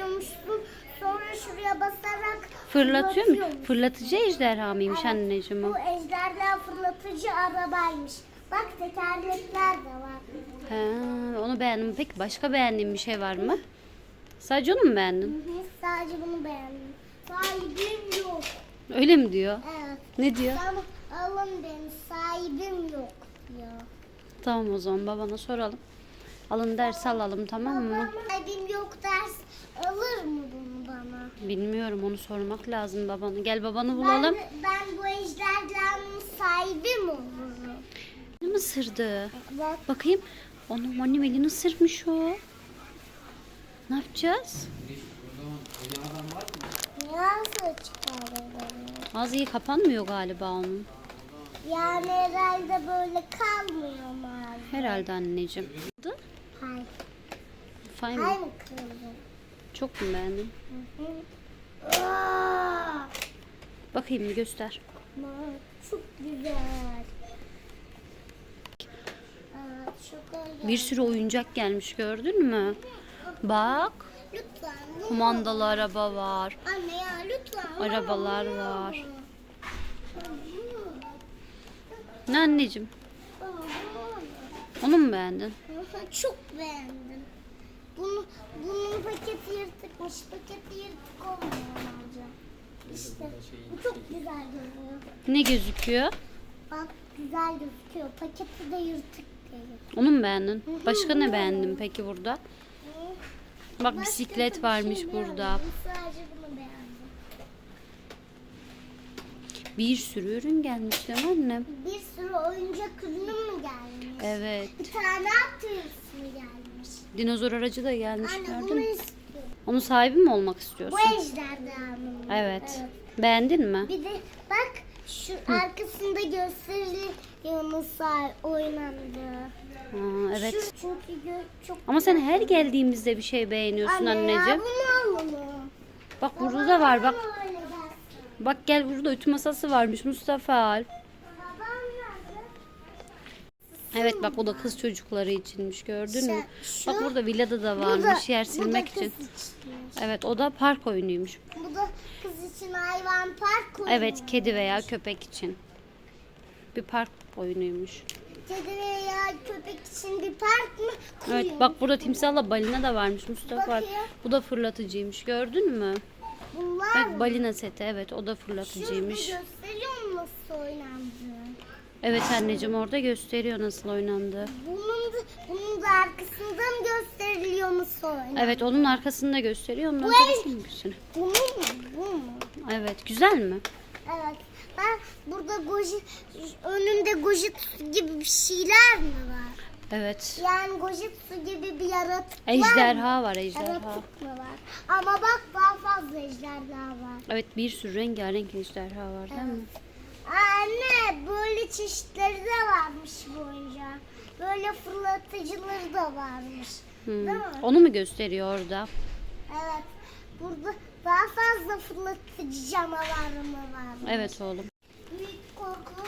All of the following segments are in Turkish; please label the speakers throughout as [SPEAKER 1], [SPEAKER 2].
[SPEAKER 1] yapıyormuşsun. Sonra şuraya basarak
[SPEAKER 2] Fırlatıyor mu? Fırlatıcı ejderha mıymış
[SPEAKER 1] Evet,
[SPEAKER 2] anneciğim o?
[SPEAKER 1] Bu ejderha fırlatıcı arabaymış. Bak tekerlekler de var.
[SPEAKER 2] He, onu beğendim. Peki başka beğendiğin bir şey var mı? Sadece onu mu beğendin?
[SPEAKER 1] Sadece bunu beğendim. Sahibim yok.
[SPEAKER 2] Öyle mi diyor?
[SPEAKER 1] Evet.
[SPEAKER 2] Ne diyor?
[SPEAKER 1] Tamam alın beni. Sahibim yok diyor.
[SPEAKER 2] Tamam o zaman babana soralım. Alın ders alalım tamam mı?
[SPEAKER 1] Babam sahibim yok ders alır mı bunu bana?
[SPEAKER 2] Bilmiyorum onu sormak lazım babana. Gel babanı
[SPEAKER 1] Ben,
[SPEAKER 2] bulalım.
[SPEAKER 1] ben bu ejderhanın sahibi mi olurum?
[SPEAKER 2] Ne mi ısırdı?
[SPEAKER 1] Bak
[SPEAKER 2] Bakayım. Onun annem elini ısırmış o. Ne yapacağız?
[SPEAKER 1] nasıl çıkarırım?
[SPEAKER 2] Ağzı iyi kapanmıyor galiba onun.
[SPEAKER 1] Yani herhalde böyle kalmıyor mu ağzı?
[SPEAKER 2] Herhalde anneciğim.
[SPEAKER 1] Hayır.
[SPEAKER 2] Fay mı?
[SPEAKER 1] Hayır mı kırıldı?
[SPEAKER 2] Çok mu beğendin?
[SPEAKER 1] Hı hı. Aa!
[SPEAKER 2] Bakayım bir göster.
[SPEAKER 1] Çok güzel. Aa, çok güzel.
[SPEAKER 2] Bir sürü oyuncak gelmiş gördün mü? Bak.
[SPEAKER 1] Lütfen. bunu-
[SPEAKER 2] Kumandalı araba var.
[SPEAKER 1] Anne ya lütfen.
[SPEAKER 2] Arabalar
[SPEAKER 1] bunu
[SPEAKER 2] var. Ne anneciğim?
[SPEAKER 1] Bunu.
[SPEAKER 2] Onu mu beğendin?
[SPEAKER 1] Çok beğendim. Bunu, bunun İşte bu çok güzel görünüyor.
[SPEAKER 2] Ne gözüküyor?
[SPEAKER 1] Bak güzel gözüküyor. Paketi de yırtık değil.
[SPEAKER 2] Onu mu beğendin? Başka ne beğendin peki burada? Bak
[SPEAKER 1] Başka
[SPEAKER 2] bisiklet
[SPEAKER 1] bir
[SPEAKER 2] varmış
[SPEAKER 1] şey
[SPEAKER 2] burada.
[SPEAKER 1] beğenmedim. Sadece bunu beğendim.
[SPEAKER 2] Bir sürü ürün gelmiş değil mi annem?
[SPEAKER 1] Bir sürü oyuncak ürünü mü gelmiş?
[SPEAKER 2] Evet.
[SPEAKER 1] Bir tane at gelmiş?
[SPEAKER 2] Dinozor aracı da gelmiş
[SPEAKER 1] Anne
[SPEAKER 2] gördün mü?
[SPEAKER 1] istiyorum.
[SPEAKER 2] Onun sahibi mi olmak
[SPEAKER 1] Bu
[SPEAKER 2] istiyorsun?
[SPEAKER 1] ejderhanın.
[SPEAKER 2] Evet. Beğendin mi?
[SPEAKER 1] Bir de bak şu arkasında gösteriliyor nasıl oynandı.
[SPEAKER 2] Ha, evet.
[SPEAKER 1] Şu, çünkü çok
[SPEAKER 2] Ama sen her geldiğimizde bir şey beğeniyorsun
[SPEAKER 1] Anne ya
[SPEAKER 2] anneciğim.
[SPEAKER 1] bunu alalım.
[SPEAKER 2] Bak burada da var bak. Bak gel burada ütü masası varmış Mustafa. al. Evet bak bu da kız çocukları içinmiş gördün mü?
[SPEAKER 1] Şu-
[SPEAKER 2] Bak burada villada da varmış yer
[SPEAKER 1] bu da
[SPEAKER 2] silmek için.
[SPEAKER 1] içinmiş.
[SPEAKER 2] Evet o da park oyunuymuş.
[SPEAKER 1] Bu da kız için hayvan park oyunu.
[SPEAKER 2] Evet kedi veya köpek için. Bir park oyunuymuş.
[SPEAKER 1] Kedi veya köpek için bir park mı?
[SPEAKER 2] Evet
[SPEAKER 1] Kuyu.
[SPEAKER 2] bak burada timsahla balina da varmış Mustafa.
[SPEAKER 1] Bakayım.
[SPEAKER 2] Bu da fırlatıcıymış gördün mü?
[SPEAKER 1] Bunlar
[SPEAKER 2] Bak balina seti evet o da
[SPEAKER 1] Şurada
[SPEAKER 2] fırlatıcıymış.
[SPEAKER 1] gösteriyor mu nasıl oynandığı?
[SPEAKER 2] Evet anneciğim orada gösteriyor nasıl oynandığı.
[SPEAKER 1] Bunun da, bunun da arkasında mı gösteriliyor nasıl oynandığı?
[SPEAKER 2] Evet onun arkasında gösteriyor. Onun
[SPEAKER 1] Bu
[SPEAKER 2] arkasında mı gösteriyor?
[SPEAKER 1] Bunun mu? Bu mu?
[SPEAKER 2] Evet güzel mi?
[SPEAKER 1] Evet. Ben burada goji, önünde gojitsu gibi bir şeyler mi var?
[SPEAKER 2] Evet.
[SPEAKER 1] Yani gojitsu gibi bir yaratık var mı?
[SPEAKER 2] Ejderha var ejderha.
[SPEAKER 1] Yaratık mı var? Ama bak daha fazla ejderha var.
[SPEAKER 2] Evet bir sürü rengarenk ejderha var değil mi?
[SPEAKER 1] Anne böyle çeşitleri de varmış bu oyuncağın. Böyle fırlatıcıları da varmış.
[SPEAKER 2] Hmm.
[SPEAKER 1] Değil mi?
[SPEAKER 2] Onu mu gösteriyor orada?
[SPEAKER 1] Evet. Burada daha fazla fırlatıcı canavar mı var?
[SPEAKER 2] Evet oğlum.
[SPEAKER 1] Büyük korku.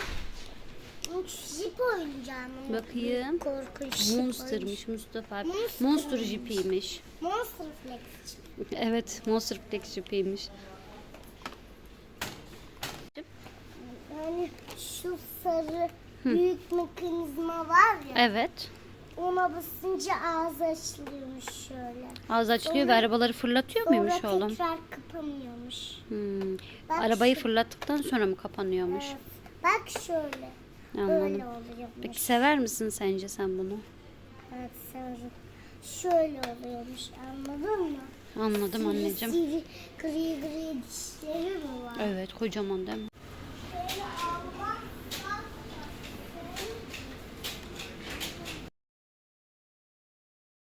[SPEAKER 1] Jeep oyuncağı mı?
[SPEAKER 2] Bakayım.
[SPEAKER 1] Korkunç
[SPEAKER 2] Monster'mış Mustafa.
[SPEAKER 1] Monster
[SPEAKER 2] Monster
[SPEAKER 1] oyuncağı. Monster Flex.
[SPEAKER 2] Evet Monster Flex Jeep'iymiş.
[SPEAKER 1] Yani şu sarı büyük mekanizma var ya.
[SPEAKER 2] Evet.
[SPEAKER 1] Ona basınca ağzı açılıyormuş şöyle.
[SPEAKER 2] Ağız açılıyor ve
[SPEAKER 1] Sonra-
[SPEAKER 2] arabaları fırlatıyor
[SPEAKER 1] Sonra
[SPEAKER 2] muymuş oğlum?
[SPEAKER 1] tekrar kapanıyormuş.
[SPEAKER 2] Hmm.
[SPEAKER 1] Bak
[SPEAKER 2] Arabayı
[SPEAKER 1] şu-
[SPEAKER 2] fırlattıktan sonra mı kapanıyormuş?
[SPEAKER 1] Evet. Bak şöyle.
[SPEAKER 2] Anladım.
[SPEAKER 1] Böyle oluyormuş.
[SPEAKER 2] Peki sever misin sence sen bunu?
[SPEAKER 1] Evet severim. Şöyle oluyormuş anladın mı?
[SPEAKER 2] Anladım anneciğim.
[SPEAKER 1] Sivri gri gri dişleri mi var?
[SPEAKER 2] Evet kocaman değil mi?